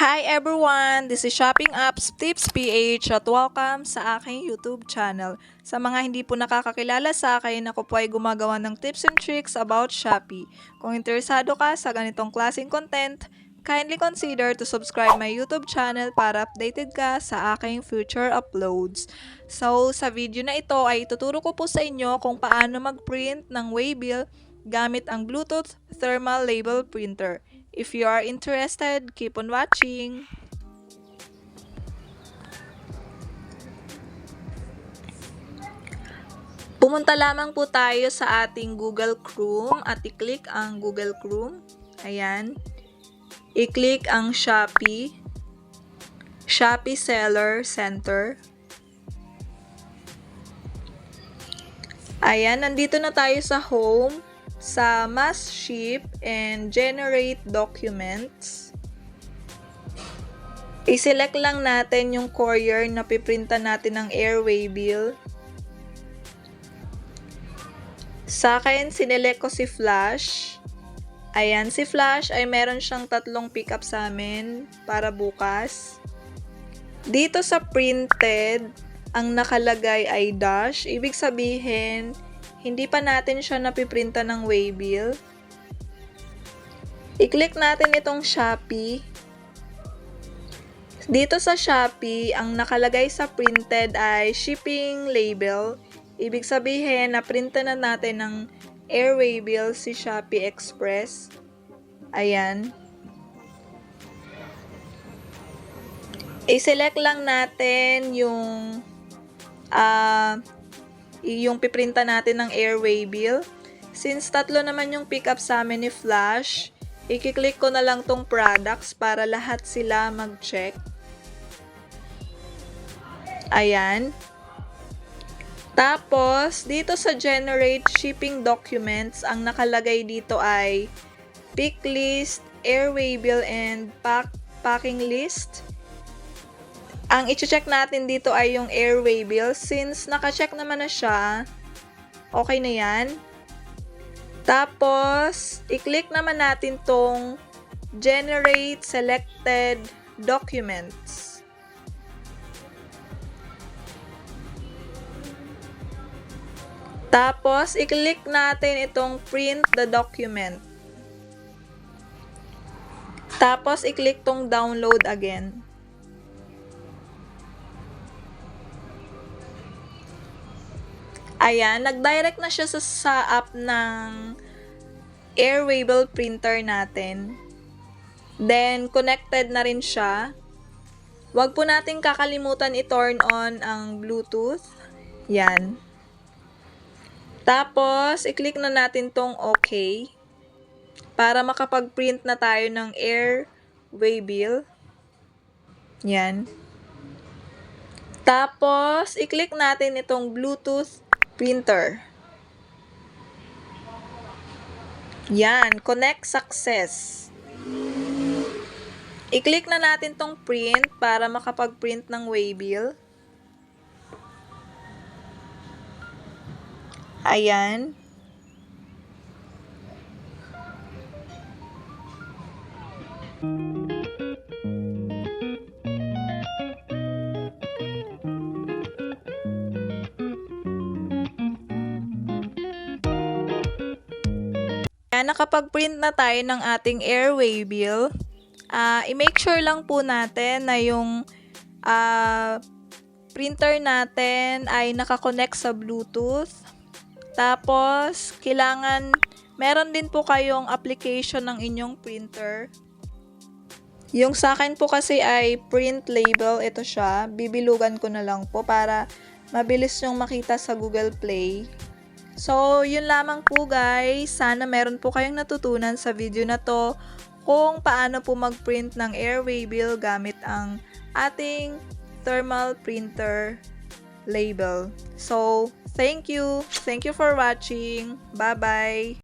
Hi everyone! This is Shopping Apps Tips PH at welcome sa aking YouTube channel. Sa mga hindi po nakakakilala sa akin, ako po ay gumagawa ng tips and tricks about Shopee. Kung interesado ka sa ganitong klaseng content, kindly consider to subscribe my YouTube channel para updated ka sa aking future uploads. So, sa video na ito ay tuturo ko po sa inyo kung paano mag-print ng waybill gamit ang Bluetooth Thermal Label Printer. If you are interested, keep on watching. Pumunta lamang po tayo sa ating Google Chrome at i-click ang Google Chrome. Ayan. I-click ang Shopee. Shopee Seller Center. Ayan, nandito na tayo sa home sa mass ship and generate documents. I-select lang natin yung courier na piprinta natin ng airway bill. Sa akin, sinelect ko si Flash. Ayan, si Flash ay meron siyang tatlong pickup sa amin para bukas. Dito sa printed, ang nakalagay ay dash. Ibig sabihin, hindi pa natin siya napiprinta ng waybill. I-click natin itong Shopee. Dito sa Shopee, ang nakalagay sa printed ay shipping label. Ibig sabihin, naprinta na natin ng airway bill si Shopee Express. Ayan. I-select lang natin yung ah yung piprinta natin ng airway bill. Since tatlo naman yung pick up sa amin ni Flash, i-click ko na lang tong products para lahat sila mag-check. Ayan. Tapos, dito sa generate shipping documents, ang nakalagay dito ay pick list, airway bill, and pack packing list. Ang i-check natin dito ay yung airway bill. Since naka-check naman na siya, okay na yan. Tapos, i-click naman natin tong generate selected documents. Tapos, i-click natin itong print the document. Tapos, i-click tong download again. Ayan, nag-direct na siya sa, sa app ng Airwable printer natin. Then, connected na rin siya. Huwag po natin kakalimutan i-turn on ang Bluetooth. Yan. Tapos, i-click na natin tong OK para makapag-print na tayo ng airway bill. Yan. Tapos, i-click natin itong Bluetooth printer. Yan, connect success. I-click na natin tong print para makapag-print ng waybill. Ayan. Kaya nakapag-print na tayo ng ating airway bill, ah i-make sure lang po natin na yung ah, printer natin ay nakakonect sa Bluetooth. Tapos, kailangan, meron din po kayong application ng inyong printer. Yung sa akin po kasi ay print label, ito siya. Bibilugan ko na lang po para mabilis yung makita sa Google Play. So, yun lamang po guys. Sana meron po kayong natutunan sa video na to kung paano po mag-print ng airway bill gamit ang ating thermal printer label. So, thank you. Thank you for watching. Bye-bye.